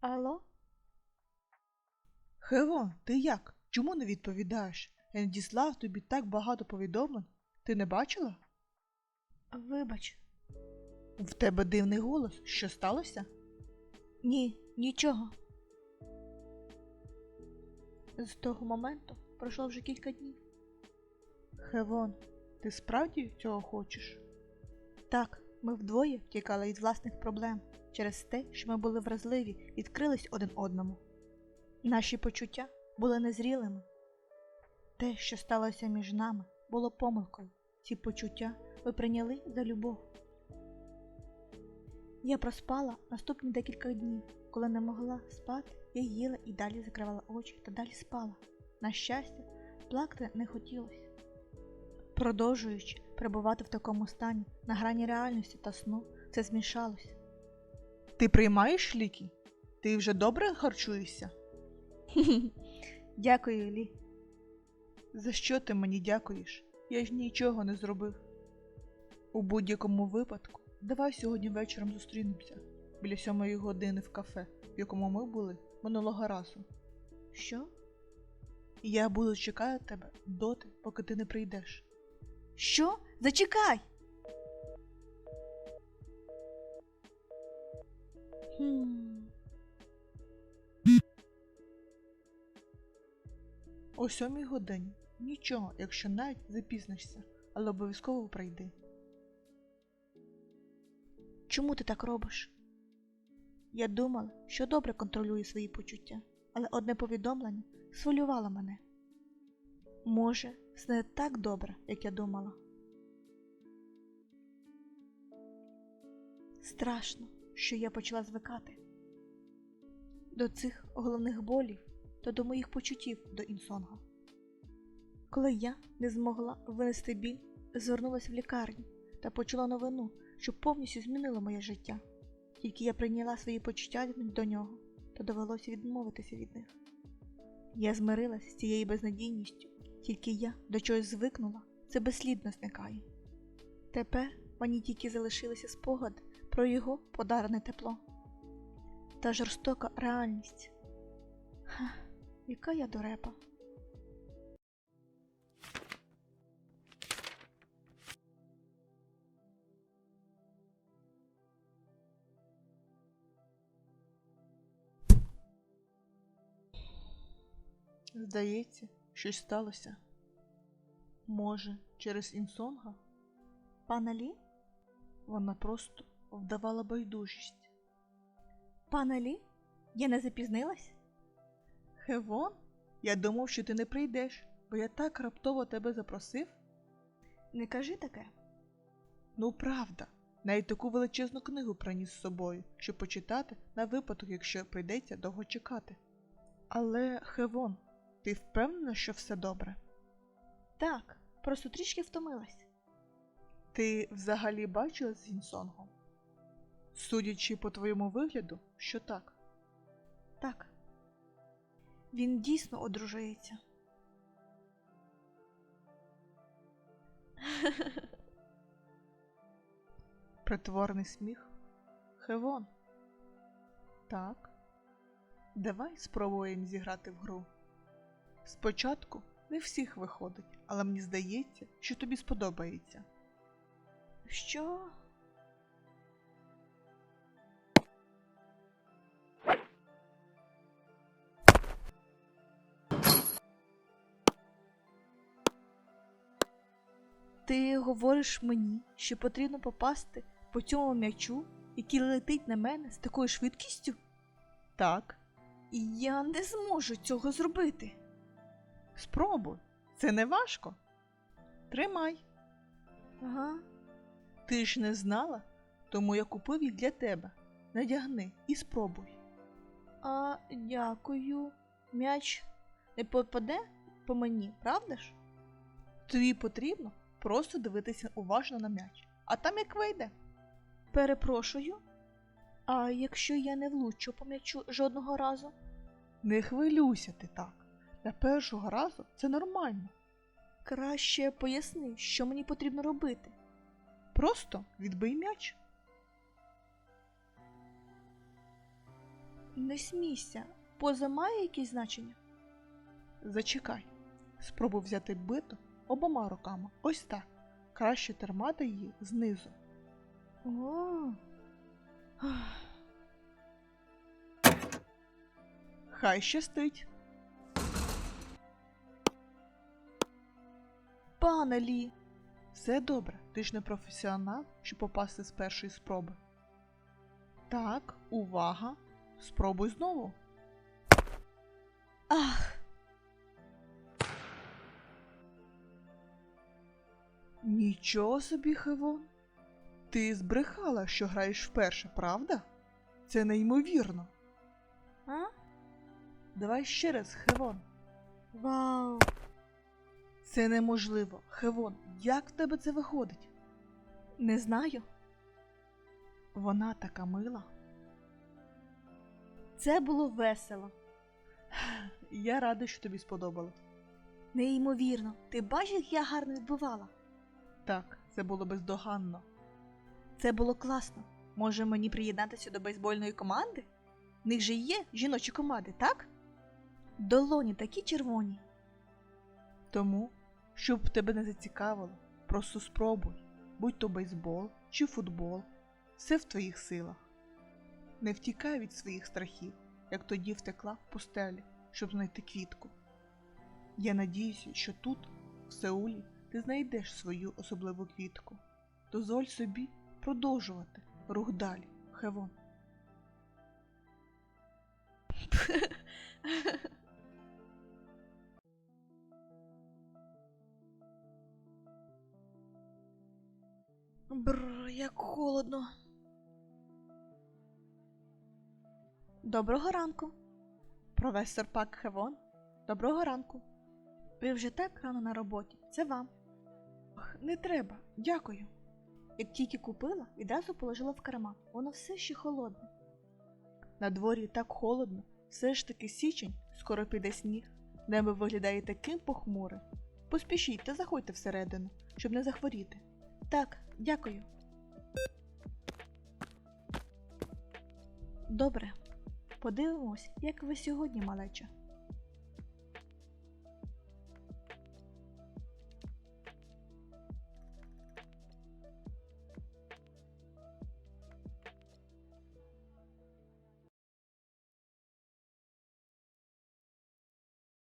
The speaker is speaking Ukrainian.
Алло? Хево, ти як? Чому не відповідаєш? Я надіслав тобі так багато повідомлень. Ти не бачила? Вибач. В тебе дивний голос. Що сталося? Ні, нічого. З того моменту пройшло вже кілька днів. Хевон, ти справді цього хочеш? Так, ми вдвоє втікали від власних проблем через те, що ми були вразливі, відкрились один одному. Наші почуття були незрілими. Те, що сталося між нами, було помилкою. Ці почуття ми прийняли за любов. Я проспала наступні декілька днів. Коли не могла спати, я їла і далі закривала очі та далі спала. На щастя, плакати не хотілося. Продовжуючи перебувати в такому стані на грані реальності та сну, це змішалося. Ти приймаєш ліки? Ти вже добре харчуєшся? Дякую, Лі. За що ти мені дякуєш? Я ж нічого не зробив. У будь-якому випадку, давай сьогодні вечором зустрінемося біля сьомої години в кафе, в якому ми були минулого разу. Що? Я буду чекати тебе доти, поки ти не прийдеш. Що? Зачекай. Хм. О сьомій годині. Нічого, якщо навіть запізнишся, але обов'язково прийди. Чому ти так робиш? Я думала, що добре контролюю свої почуття, але одне повідомлення схвилювало мене. Може, все не так добре, як я думала. Страшно, що я почала звикати до цих головних болів та до моїх почуттів до інсонга. Коли я не змогла винести біль, звернулася в лікарню та почула новину, що повністю змінило моє життя. Тільки я прийняла свої почуття до нього, то довелося відмовитися від них. Я змирилась з цією безнадійністю, тільки я до чогось звикнула, це безслідно зникає. Тепер мені тільки залишилися спогади про його подарене тепло та жорстока реальність. Ха, яка я дурепа. Здається, щось сталося. Може, через інсонга Пане Лі? вона просто вдавала байдужість. Пане Лі? Я не запізнилась? Хевон, я думав, що ти не прийдеш, бо я так раптово тебе запросив. Не кажи таке. Ну, правда, навіть таку величезну книгу приніс з собою, щоб почитати на випадок, якщо прийдеться довго чекати. Але, Хевон, ти впевнена, що все добре? Так, просто трішки втомилась. Ти взагалі бачила з Інсонгом? Судячи по твоєму вигляду, що так. Так. Він дійсно одружується. Притворний сміх. Хевон. Так. Давай спробуємо зіграти в гру. Спочатку не всіх виходить, але мені здається, що тобі сподобається. Що? Ти говориш мені, що потрібно попасти по цьому м'ячу, який летить на мене з такою швидкістю? Так, І я не зможу цього зробити. Спробуй. Це не важко. Тримай. Ага. Ти ж не знала, тому я купив їх для тебе. Надягни і спробуй. А дякую. М'яч не попаде по мені, правда ж? Тобі потрібно просто дивитися уважно на м'яч, а там як вийде. Перепрошую. А якщо я не влучу по м'ячу жодного разу? Не хвилюйся ти так. Для першого разу це нормально. Краще поясни, що мені потрібно робити. Просто відбий м'яч. Не смійся. Поза має якесь значення? Зачекай. Спробуй взяти биту обома руками. Ось так. Краще тримати її знизу. О. Хай щастить. Пане Лі, Все добре, ти ж не професіонал, щоб попасти з першої спроби. Так, увага. Спробуй знову. ах, Нічого собі, Хевон. Ти збрехала, що граєш вперше, правда? Це неймовірно. а? Давай ще раз, Хевон. Вау. Це неможливо. Хевон, як в тебе це виходить? Не знаю. Вона така мила. Це було весело. Я радий, що тобі сподобалось. Неймовірно. Ти бачиш, як я гарно відбивала? Так, це було бездоганно. Це було класно. Може мені приєднатися до бейсбольної команди? В них же є жіночі команди, так? Долоні такі червоні. Тому, щоб тебе не зацікавило, просто спробуй, будь то бейсбол чи футбол, все в твоїх силах. Не втікай від своїх страхів, як тоді втекла в пустелі, щоб знайти квітку. Я надіюся, що тут, в Сеулі, ти знайдеш свою особливу квітку. Дозволь собі продовжувати рух далі, Хевон. Бррр, як холодно. Доброго ранку. Професор Пак Хевон. Доброго ранку. Ви вже так рано на роботі. Це вам. Ах, не треба, дякую. Як тільки купила, відразу положила в карман. Воно все ще холодне. На дворі так холодно, все ж таки січень, скоро піде сніг. Небо виглядає таким похмурим. Поспішіть та заходьте всередину, щоб не захворіти. Так, дякую. Добре. Подивимось, як ви сьогодні, малеча.